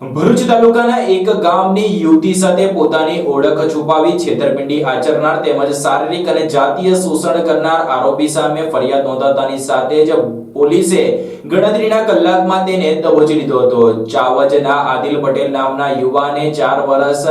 ભરૂચ તાલુકાના એક ગામની યુવતી સાથે પોતાની ઓળખ છુપાવી છેતરપિંડી આચરનાર તેમજ શારીરિક અને જાતીય શોષણ કરનાર આરોપી સામે ફરિયાદ નોંધાતાની સાથે જ પોલીસે ગણતરીના કલાકમાં તેને દબોચી લીધો હતો. ચાવજના આદિલ પટેલ નામના યુવાને ચાર વર્ષ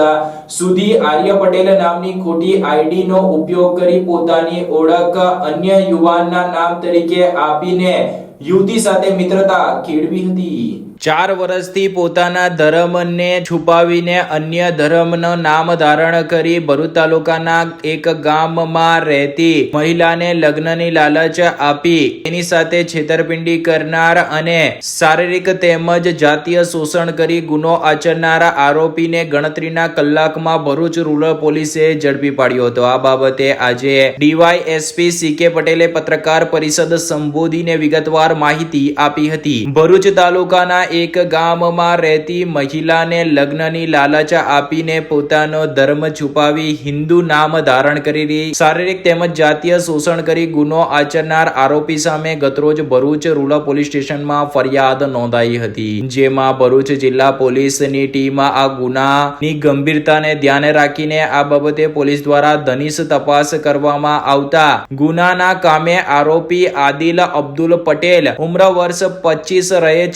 સુધી આર્ય પટેલ નામની ખોટી આઈડીનો ઉપયોગ કરી પોતાની ઓળખ અન્ય યુવાનના નામ તરીકે આપીને યુવતી સાથે મિત્રતા કેળવી હતી. ચાર વર્ષથી પોતાના ધર્મને છુપાવીને અન્ય ધર્મનું નામ ધારણ કરી ભરૂચ તાલુકાના એક ગામમાં રહેતી મહિલાને લગ્નની લાલચ આપી. તેની સાથે છેતરપિંડી કરનાર અને શારીરિક તેમજ જાતીય શોષણ કરી ગુનો આચરનારા આરોપીને ગણતરીના કલાકમાં ભરૂચ રૂરલ પોલીસે ઝડપી પાડ્યો હતો. આ બાબતે આજે ડીવાયએસપી સીકે પટેલે પત્રકાર પરિષદ સંબોધીને વિગતવાર માહિતી આપી હતી. ભરૂચ તાલુકાના એક ગામમાં રહેતી મહિલાને લગ્નની લાલચ આપીને પોતાનો ધર્મ છુપાવી હિન્દુ નામ ધારણ કરી શારીરિક તેમજ જાતીય શોષણ કરી ગુનો આચરનાર આરોપી સામે ગતરોજ ભરૂચ રૂરલ પોલીસ સ્ટેશનમાં ફરિયાદ નોંધાઈ હતી. જેમાં ભરૂચ જિલ્લા પોલીસની ટીમ આ ગુનાની ગંભીરતાને ધ્યાને રાખીને આ બાબતે પોલીસ દ્વારા ધનિષ તપાસ કરવામાં આવતા ગુનાના કામે આરોપી આદિલ અબ્દુલ પટેલ ઉમ્ર વર્ષ પચીસ રહે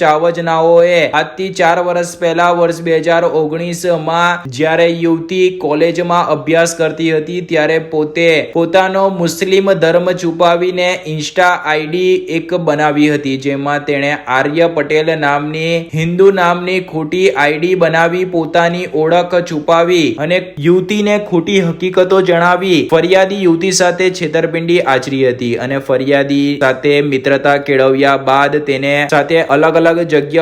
ચાવજનાઓએ આજથી ચાર વર્ષ પહેલા, વર્ષ બે હજાર ઓગણીસમાં જ્યારે યુવતી કોલેજમાં અભ્યાસ કરતી હતી, ત્યારે પોતે પોતાનો મુસ્લિમ ધર્મ છુપાવીને ઇન્સ્ટા આઈડી એક બનાવી હતી, જેમાં તેણે આર્ય પટેલ નામની, હિન્દુ નામની ખોટી આઈડી બનાવી, પોતાની ઓળખ છુપાવી અને યુવતીને ખોટી હકીકતો જણાવી, ફરિયાદી યુવતી સાથે છેતરપિંડી આચરી હતી અને ફરિયાદી સાથે મિત્રતા કેળવ્યા બાદ તેને સાથે અલગ અલગ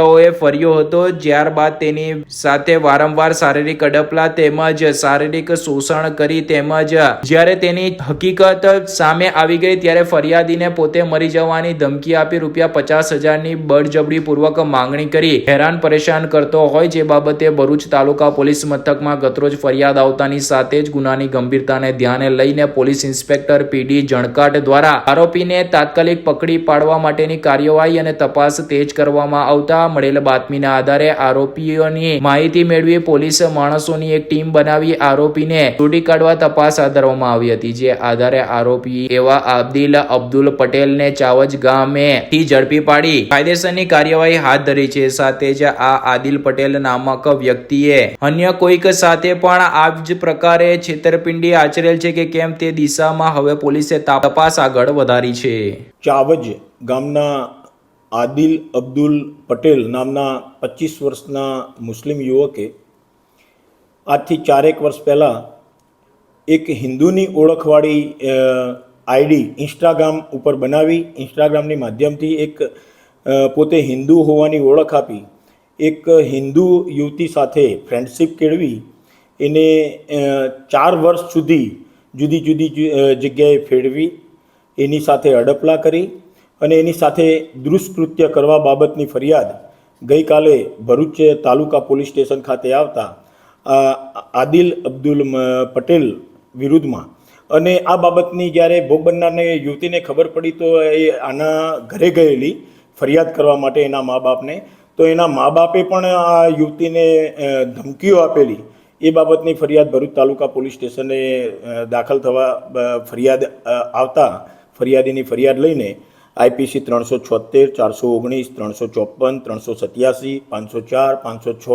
જગ્યાઓએ ફર્યો હતો ત્યારબાદ તેની સાથે વારંવાર શારીરિક અડપલા તેમજ શારીરિક શોષણ કરી તેમજ જ્યારે તેની હકીકત સામે આવી ગઈ ત્યારે ફરિયાદીને પોતે મરી જવાની ધમકી આપી રૂપિયા પચાસ હજારની બળજબરી પૂર્વક માંગણી કરી. હેરાન, પરેશાન કરતો હોય જે બાબતે ભરૂચ તાલુકા પોલીસ મથકમાં ગતરોજ ફરિયાદ આવતાની સાથે જ ગુનાની ગંભીરતાને ધ્યાને લઈને પોલીસ ઇન્સ્પેક્ટર પીડી જણકાટ દ્વારા આરોપીને તાત્કાલિક પકડી પાડવા માટેની કાર્યવાહી અને તપાસ તેજ કરવામાં આવતા મળેલ બાતમીના આધારે આરોપીઓની માહિતી મેળવી પોલીસે માણસોની એક ટીમ બનાવી આરોપીને શોધી કાઢવા તપાસ હાથ ધરવામાં આવી હતી, જે આધારે આરોપી એવા આબદિલ અબ્દુલ પટેલને ચાવજ ગામે થી ઝડપી પાડી કાયદેસરની કાર્યવાહી હાથ ધરી છે. સાથે જ આ આદિલ પટેલ નામક વ્યક્તિએ અન્ય કોઈક સાથે પણ આ જ પ્રકારે છેતરપિંડી આચરેલ છે કે કેમ તે દિશામાં હવે પોલીસે તપાસ આગળ વધારી છે. ચાવજ ગામના આદિલ અબ્દુલ પટેલ નામના પચીસ વર્ષના મુસ્લિમ યુવકે આજથી ચારેક વર્ષ પહેલાં એક હિન્દુની ઓળખવાળી આઈડી ઇન્સ્ટાગ્રામ ઉપર બનાવી, ઇન્સ્ટાગ્રામની માધ્યમથી એક પોતે હિન્દુ હોવાની ઓળખ આપી, એક હિન્દુ યુવતી સાથે ફ્રેન્ડશિપ કેળવી, એને ચાર વર્ષ સુધી જુદી જુદી જગ્યાએ ફેરવી, એની સાથે અડપલા કરી અને એની સાથે દુષ્કૃત્ય કરવા બાબતની ફરિયાદ ગઈકાલે ભરૂચ તાલુકા પોલીસ સ્ટેશન ખાતે આવતા આદિલ અબ્દુલ પટેલ વિરુદ્ધમાં. અને આ બાબતની જ્યારે ભોગ બનનારને યુવતીને ખબર પડી તો એ આના ઘરે ગયેલી ફરિયાદ કરવા માટે એના મા બાપને. તો એના મા બાપે પણ આ યુવતીને ધમકીઓ આપેલી. એ બાબતની ફરિયાદ ભરૂચ તાલુકા પોલીસ સ્ટેશને દાખલ થવા ફરિયાદ આવતા ફરિયાદીની ફરિયાદ લઈને આઈપીસી ત્રણસો છોતેર ચારસો ઓગણીસ, ત્રણસો ચોપન, ત્રણસો સત્યાસી, પાંચસો ચાર, પાંચસો છ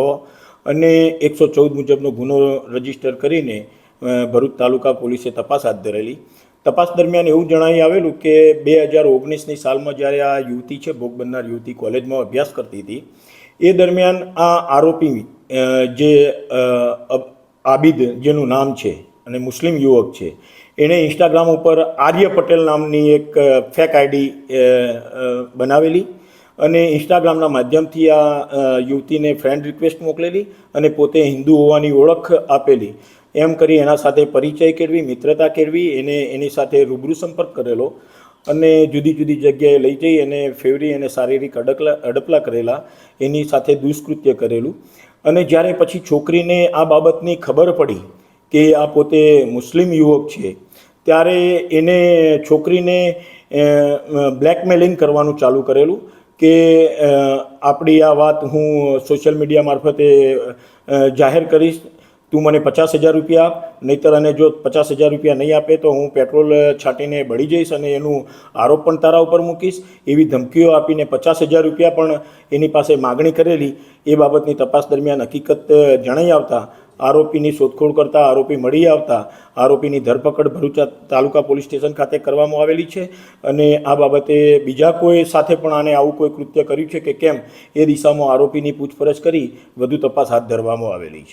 અને એકસો ચૌદ મુજબનો ગુનો રજિસ્ટર કરીને ભરૂચ તાલુકા પોલીસે તપાસ હાથ ધરેલી. તપાસ દરમિયાન એવું જણાવી આવેલું કે બે હજાર ઓગણીસની સાલમાં જ્યારે આ યુવતી છે, ભોગ બનનાર યુવતી કોલેજમાં અભ્યાસ કરતી હતી, એ દરમિયાન આ આરોપી જે આબિદ જેનું નામ છે અને મુસ્લિમ યુવક છે. એણે ઇન્સ્ટાગ્રામ ઉપર આર્ય પટેલ નામની એક ફેક આઈડી બનાવેલી અને ઇન્સ્ટાગ્રામના માધ્યમથી આ યુવતીને ફ્રેન્ડ રિક્વેસ્ટ મોકલેલી અને પોતે હિન્દુ હોવાની ઓળખ આપેલી. એમ કરી એના સાથે પરિચય કેળવી, મિત્રતા કેળવી, એને એની સાથે રૂબરૂ સંપર્ક કરેલો અને જુદી જુદી જગ્યાએ લઈ જઈ એને ફેવરી અને શારીરિક અડકલા, અડપલા કરેલા, એની સાથે દુષ્કૃત્ય કરેલું. અને જ્યારે પછી છોકરીને આ બાબતની ખબર પડી કે આ પોતે મુસ્લિમ યુવક છે, ત્યારે એને છોકરીને બ્લેકમેલિંગ કરવાનું ચાલુ કરેલું કે આપણી આ વાત હું સોશિયલ મીડિયા મારફતે જાહેર કરીશ, તું મને પચાસ હજાર રૂપિયા આપ, નહીંતર અને જો પચાસ હજાર રૂપિયા નહીં આપે તો હું પેટ્રોલ છાંટીને બળી જઈશ અને એનું આરોપ પણ તારા ઉપર મૂકીશ. એવી ધમકીઓ આપીને પચાસ હજાર રૂપિયા પણ એની પાસે માગણી કરેલી, એ બાબતની તપાસ દરમિયાન હકીકત જણાઈ આવતા આરોપીની શોધખોળ કરતા આરોપી મળી આવતા આરોપીની ધરપકડ ભરૂચ તાલુકા પોલીસ સ્ટેશન ખાતે કરવામાં આવેલી છે અને આ બાબતે બીજા કોઈ સાથે પણ આને આવું કોઈ કૃત્ય કર્યું છે કે કેમ એ દિશામાં આરોપીની પૂછપરછ કરી વધુ તપાસ હાથ ધરવામાં આવેલી છે.